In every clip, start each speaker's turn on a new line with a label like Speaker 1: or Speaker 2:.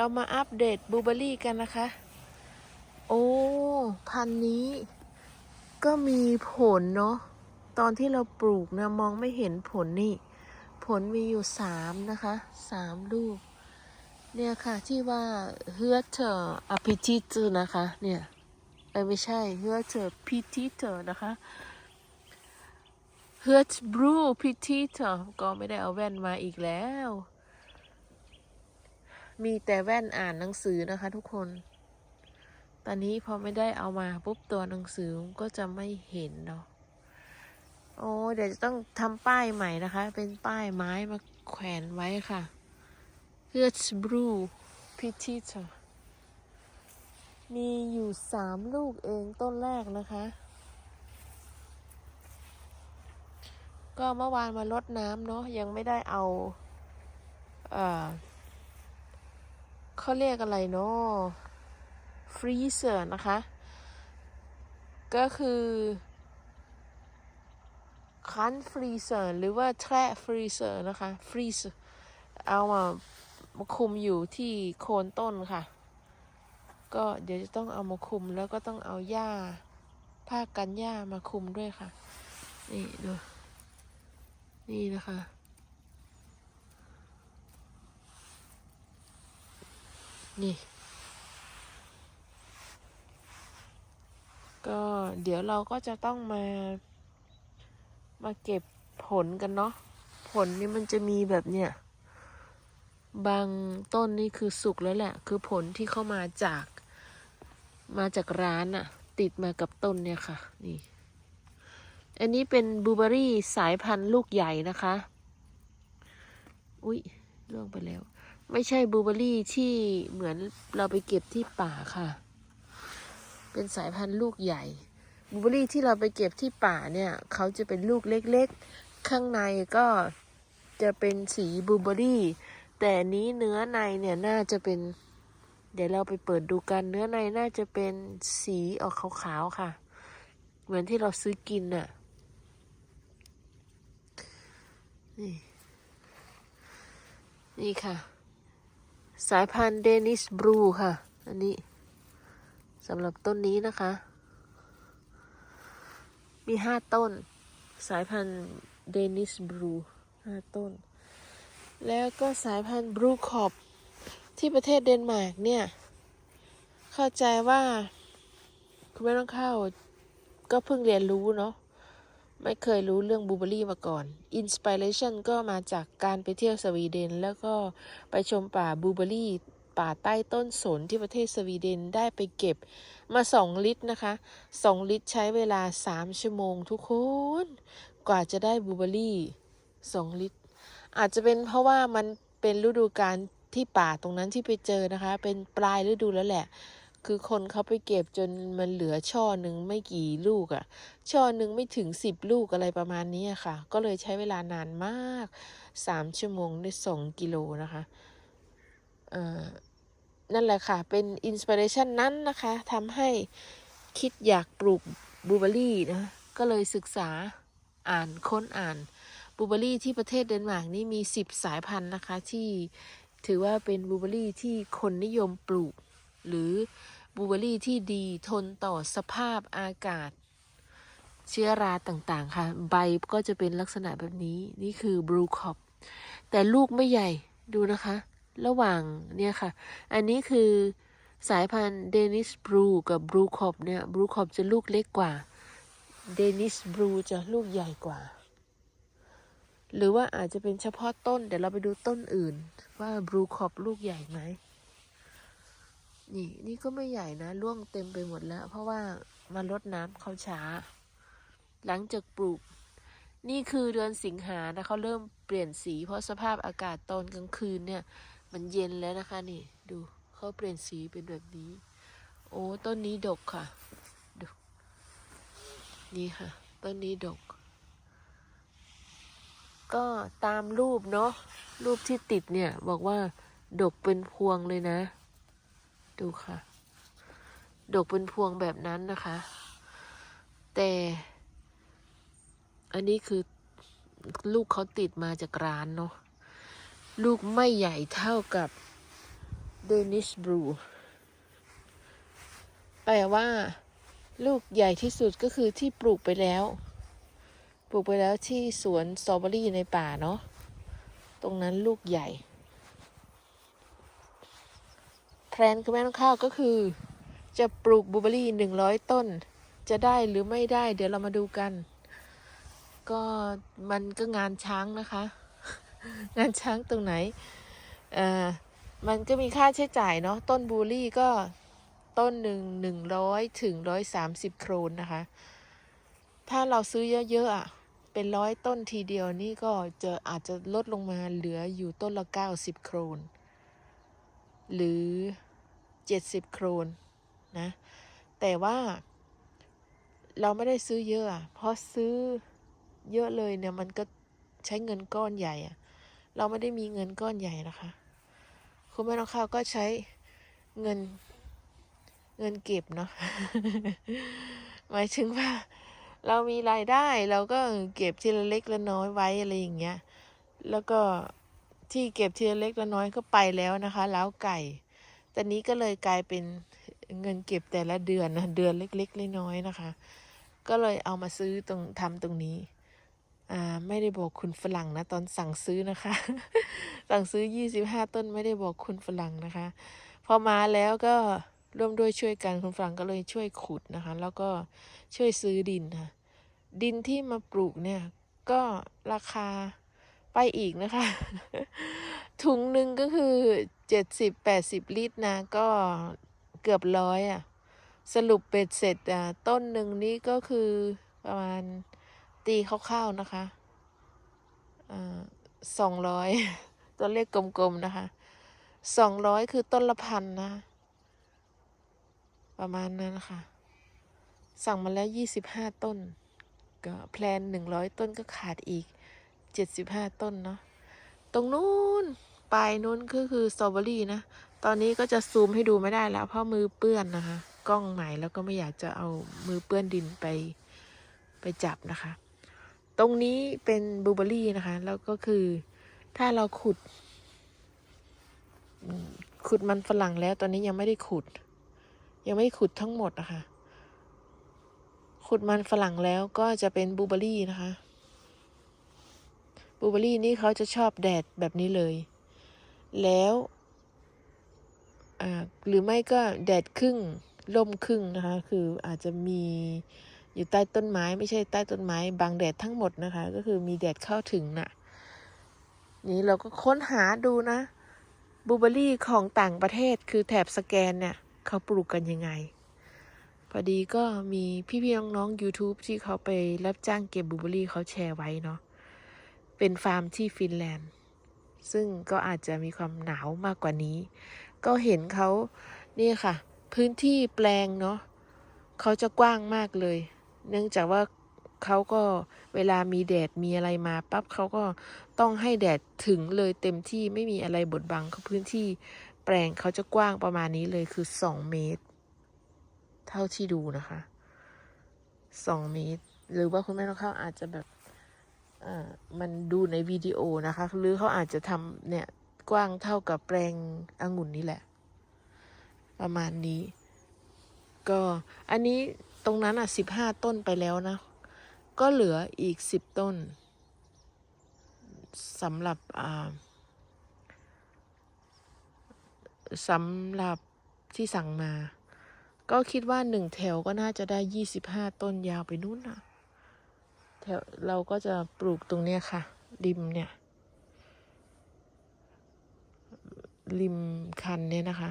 Speaker 1: เรามาอัปเดตบลูเบอรี่กันนะคะ โอ้ พันนี้ก็มีผลเนาะ ตอนที่เราปลูกเนะมองไม่เห็นผลนี่ ผลมีอยู่สามนะคะสามลูก เนี่ยค่ะที่ว่าเฮือเธออพิทิตนะคะ เนี่ยไม่ใช่เฮือเธอพิทิเธอนะคะเฮือบรูพิทิเธอก็ไม่ได้เอาแว่นมาอีกแล้ว มีแต่แว่นอ่านหนังสือนะคะทุกคน ตอนนี้พอไม่ได้เอามาปุ๊บตัวหนังสือก็จะไม่เห็นเนาะ โอ้เดี๋ยวจะต้องทำป้ายใหม่นะคะ เป็นป้ายไม้มาแขวนไว้ค่ะเพื่อชบรูพิทิตมีอยู่สามลูกเองต้นแรกนะคะ ก็เมื่อวานมาลดน้ำเนาะยังไม่ได้เอา เอ่อ เขาเรียกอะไรเนาะฟรีเซอร์นะคะ ก็คือคันฟรีเซอร์หรือว่าแทรฟรีเซอร์นะคะฟรีเซอร์เอามามาคุมอยู่ที่โคนต้นค่ะ ก็เดี๋ยวจะต้องเอามาคุมแล้วก็ต้องเอาหญ้าผ้ากันหญ้ามาคุมด้วยค่ะ นี่ดูนี่นะคะ นี่ ก็เดี๋ยวเราก็จะต้องมา มาเก็บผลกันเนาะ ผลนี่มันจะมีแบบเนี้ยบางต้นนี่คือสุกแล้วแหละ คือผลที่เข้ามาจาก มาจากร้านอะติดมากับต้นเนี่ยค่ะ นี่ อันนี้เป็นบูเบอรี่สายพันธุ์ลูกใหญ่นะคะ อุ๊ยล่วงไปแล้ว ไม่ใช่บลูเบอรี่ที่เหมือนเราไปเก็บที่ป่าค่ะ เป็นสายพันธุ์ลูกใหญ่บลูเบอรี่ที่เราไปเก็บที่ป่าเนี่ยเขาจะเป็นลูกเล็กๆ ข้างในก็จะเป็นสีบลูเบอรี่ แต่นี้เนื้อในเนี่ยน่าจะเป็น เดี๋ยวเราไปเปิดดูกันเนื้อในน่าจะเป็นสีออกขาวๆค่ะ เหมือนที่เราซื้อกินน่ะนี่นี่ค่ะ สายพันธุ์เดนิสบลูค่ะ อันนี้สำหรับต้นนี้นะคะ มีห้าต้น สายพันธุ์เดนิสบลูห้าต้น แล้วก็สายพันธุ์บลูคอปที่ประเทศเดนมาร์กเนี่ย เข้าใจว่า คุณไม่ต้องเข้า ก็เพิ่งเรียนรู้เนาะ ไม่เคยรู้เรื่องบูเบอรี่มาก่อน อินสปิเรชันก็มาจากการไปเที่ยวสวีเดน แล้วก็ไปชมป่าบูเบอรี่ ป่าใต้ต้นสนที่ประเทศสวีเดนได้ไปเก็บมาสองลิตรนะคะสองลิตรใช้เวลาสามชั่วโมงทุกคน กว่าจะได้บูเบอรี่สองลิตร อาจจะเป็นเพราะว่ามันเป็นฤดูกาลที่ป่าตรงนั้นที่ไปเจอนะคะ เป็นปลายฤดูแล้วแหละ คือคนเขาไปเก็บจนมันเหลือช่อหนึ่งไม่กี่ลูกอะ่ะ ช่อหนึ่งไม่ถึงสิบลูกอะไรประมาณนี้ค่ะ ก็เลยใช้เวลานานมากสามชั่วโมงได้สองกิโลนะคะเอ่อนั่นแหละค่ะ เป็นอินสปิเรชันนั้นนะคะทำให้คิดอยากปลูกบลูเบอรี่นะ ก็เลยศึกษาอ่านค้นอ่านบลูเบอรี่ที่ประเทศเดนมาร์กนี่มี 10 สายพันธุ์นะคะ ที่ถือว่าเป็นบลูเบอรี่ที่คนนิยมปลูก หรือบลูเบอรี่ที่ดีทนต่อสภาพอากาศ เชื้อราต่างๆ ค่ะ ใบก็จะเป็นลักษณะแบบนี้นี่คือบลูคอปแต่ลูกไม่ใหญ่ดูนะคะ ระหว่างเนี่ยค่ะ อันนี้คือสายพันธุ์เดนิสบลูกับบลูคอปเนี่ยบลูคอปจะลูกเล็กกว่าเดนิสบลูจะลูกใหญ่กว่า หรือว่าอาจจะเป็นเฉพาะต้น เดี๋ยวเราไปดูต้นอื่น ว่าบลูคอปลูกใหญ่ไหม นี่นี่ก็ไม่ใหญ่นะร่วงเต็มไปหมดแล้ว เพราะว่ามาลดน้ำเขาช้า หลังจากปลูก นี่คือเดือนสิงหานะเขาเริ่มเปลี่ยนสี เพราะสภาพอากาศตอนกลางคืนเนี่ย มันเย็นแล้วนะคะนี่ ดูเขาเปลี่ยนสีเป็นแบบนี้ โอ้ต้นนี้ดกค่ะดูนี่ค่ะต้นนี้ดก ก็ตามรูปเนาะรูปที่ติดเนี่ยบอกว่าดกเป็นพวงเลยนะ ดูค่ะ ดกเป็นพวงแบบนั้นนะคะ แต่ อันนี้คือลูกเขาติดมาจากร้านเนาะ ลูกไม่ใหญ่เท่ากับบ Danish Blue แปลว่า ลูกใหญ่ที่สุดก็คือที่ปลูกไปแล้ว ปลูกไปแล้วที่สวนสตรอเบอรี่ในป่าเนาะ ตรงนั้นลูกใหญ่ แพ ลนคือแม่น้องข้าวก็คือ จะปลูกบลูเบอรี่หนึ่งร้อยต้น จะได้หรือไม่ได้ เดี๋ยวเรามาดูกัน ก็มันก็งานช้างนะคะ งานช้างตรงไหนเอ่อมันก็มีค่าใช้จ่ายเนาะต้นบลูเบอรี่ก็ต้นหนึ่งหนึ่งร้อยถึงร้อยสามสิบโครนนะคะ ถ้าเราซื้อเยอะๆอะเป็นร้อยต้นทีเดียวนี่ก็จะอาจจะลดลงมาเหลืออยู่ต้นละเก้าสิบโครนหรือ เจ็ดสิบโครนนะ แต่ว่า เราไม่ได้ซื้อเยอะ เพราะซื้อเยอะเลยเนี่ยมันก็ใช้เงินก้อนใหญ่อะเราไม่ได้มีเงินก้อนใหญ่นะคะ คุณแม่น้องข้าวก็ใช้เงินเงินเก็บเนาะหมายถึงว่า เรามีรายได้เราก็เก็บทีละเล็กละน้อยไว้อะไรอย่างเงี้ย แล้วก็ที่เก็บทีละเล็กละน้อยก็ไปแล้วนะคะ แล้วไก่ อนนี้ก็เลยกลายเป็นเงินเก็บแต่ละเดือนนะเดือนเล็กๆน้อยๆนะคะ ก็เลยเอามาซื้อตรงทำตรงนี้อ่าไม่ได้บอกคุณฝรั่งนะ ตอนสั่งซื้อนะคะ สั่งซื้อยี่สิบห้าต้นไม่ได้บอกคุณฝรั่งนะคะ พอมาแล้วก็ร่วมด้วยช่วยกันคุณฝรั่งก็เลยช่วยขุดนะคะ แล้วก็ช่วยซื้อดินค่ะดินที่มาปลูกเนี่ย ก็ราคาไปอีกนะคะ ถุงหนึ่งก็คือ เจ็ดสิบแปดสิบลิตรนะ ก็เกือบร้อยอะ สรุปเป็ดเสร็จอะ ต้นหนึ่งนี้ก็คือประมาณตีคร่าวๆนะคะสองร้อยตัวเลขกลมๆนะคะสองร้อยคือต้นละพันนะ ประมาณนั้นนะคะสั่งมาแล้วยี่สิบห้าต้น ก็แพลนหนึ่งร้อยต้นก็ขาดอีกเจ็ดสิบห้าต้นเนาะตรงนู้น ปลายนู้นก็คือสตรอเบอรี่นะ ตอนนี้ก็จะซูมให้ดูไม่ได้แล้ว เพราะมือเปื้อนนะคะ กล้องใหม่แล้วก็ไม่อยากจะเอามือเปื้อนดินไปไปจับนะคะ ตรงนี้เป็นบลูเบอรี่นะคะ แล้วก็คือถ้าเราขุด ขุดมันฝรั่งแล้ว ตอนนี้ยังไม่ได้ขุด ยังไม่ได้ขุดทั้งหมดนะคะ ขุดมันฝรั่งแล้วก็จะเป็นบลูเบอรี่นะคะบลูเบอรี่นี่เขาจะชอบแดดแบบนี้เลย แล้วหรือไม่ก็แดดครึ่งร่มครึ่งนะคะ คืออาจจะมีอยู่ใต้ต้นไม้ไม่ใช่ใต้ต้นไม้บางแดดทั้งหมดนะคะ ก็คือมีแดดเข้าถึงน่ะ นี่เราก็ค้นหาดูนะบูเบอรี่ของต่างประเทศคือแถบสแกนเนี่ย เขาปลูกกันยังไง พอดีก็มีพี่ๆน้องๆ YouTube ที่เขาไปรับจ้างเก็บบูเบอรี่เขาแชร์ไว้เนาะเป็นฟาร์มที่ฟินแลนด์ ซึ่งก็อาจจะมีความหนาวมากกว่านี้ ก็เห็นเขานี่ค่ะ พื้นที่แปลงเนาะเขาจะกว้างมากเลย เนื่องจากว่าเขาก็เวลามีแดดมีอะไรมาปั๊บเขาก็ต้องให้แดดถึงเลยเต็มที่ไม่มีอะไรบดบังเขาพื้นที่แปลงเขาจะกว้างประมาณนี้เลยคือสองเมตร เท่าที่ดูนะคะสองเมตร หรือว่าคุณแม่น้องข้าวอาจจะแบบ มันดูในวิดีโอนะคะ หรือเขาอาจจะทำเนี่ยกว้างเท่ากับแปลงองุ่นนี่แหละ ประมาณนี้ ก็อันนี้ตรงนั้นอะสิบห้าต้นไปแล้วนะ ก็เหลืออีกสิบต้นสำหรับอ่าสำหรับที่สั่งมา ก็คิดว่าหนึ่งแถวก็น่าจะได้ยี่สิบห้าต้นยาวไปนู่นน่ะ ถวเราก็จะปลูกตรงเนี้ยค่ะ ริมเนี่ย ริมคันเนี่ยนะคะ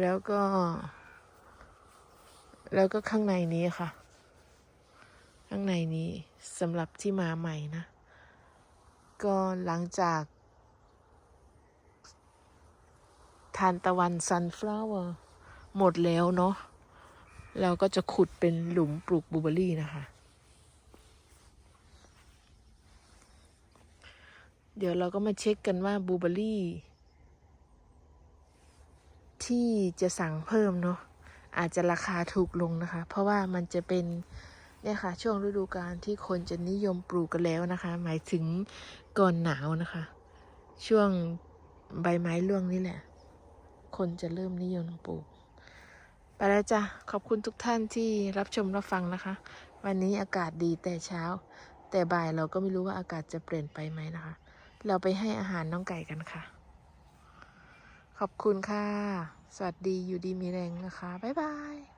Speaker 1: แล้วก็ แล้วก็ข้างในนี้ค่ะ ข้างในนี้สำหรับที่มาใหม่นะ ก็หลังจากทานตะวันซันฟลาวเวอร์หมดแล้วเนาะเราก็จะขุดเป็นหลุมปลูกบูเบอรี่นะคะ เดี๋ยวเราก็มาเช็คกันว่าบลูเบอรี่ ที่จะสั่งเพิ่มเนาะอาจจะราคาถูกลงนะคะ เพราะว่ามันจะเป็นเนี่ยค่ะ ช่วงฤดูกาลที่คนจะนิยมปลูกกันแล้วนะคะ หมายถึงก่อนหนาวนะคะ ช่วงใบไม้ร่วงนี่แหละ คนจะเริ่มนิยมปลูก ไปแล้วจ้ะ ขอบคุณทุกท่านที่รับชมรับฟังนะคะ วันนี้อากาศดีแต่เช้า แต่บ่ายเราก็ไม่รู้ว่าอากาศจะเปลี่ยนไปไหมนะคะ เราไปให้อาหารน้องไก่กันค่ะ ขอบคุณค่ะ สวัสดีอยู่ดีมีแรงนะคะ บ๊ายบาย